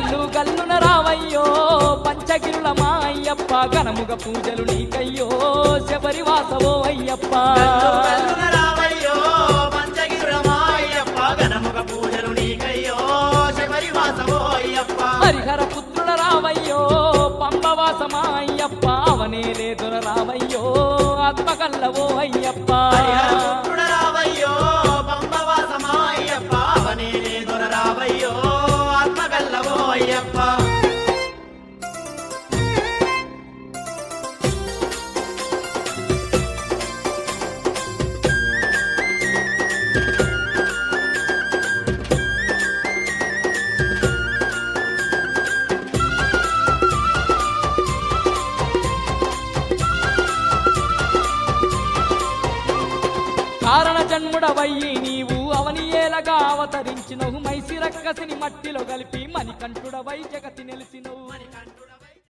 గల్లు గల్లున రావయ్యో పంచగిరుల మా అయ్యప్ప ఘనముగ పూజలు నీకయ్యో శబరి వాసవో అయ్యప్ప. అయ్యప్ప గణముఖ పూజలు నీకయ్యో శబరి వాసవో అయ్యప్ప. హరిహర పుత్రుల రావయ్యో పంబవాసమా అయ్యప్ప అవనే లేదుర రావయ్యో ఆత్మకల్లవో అయ్యప్ప. ஐயப்பா. காரண ஜன்முட வையை நீ అవని అవతరించినవు. మైసిరక్కసిని మట్టిలో కలిపి మణికంఠుడవై జగతి నెలిసినవు కంఠుడ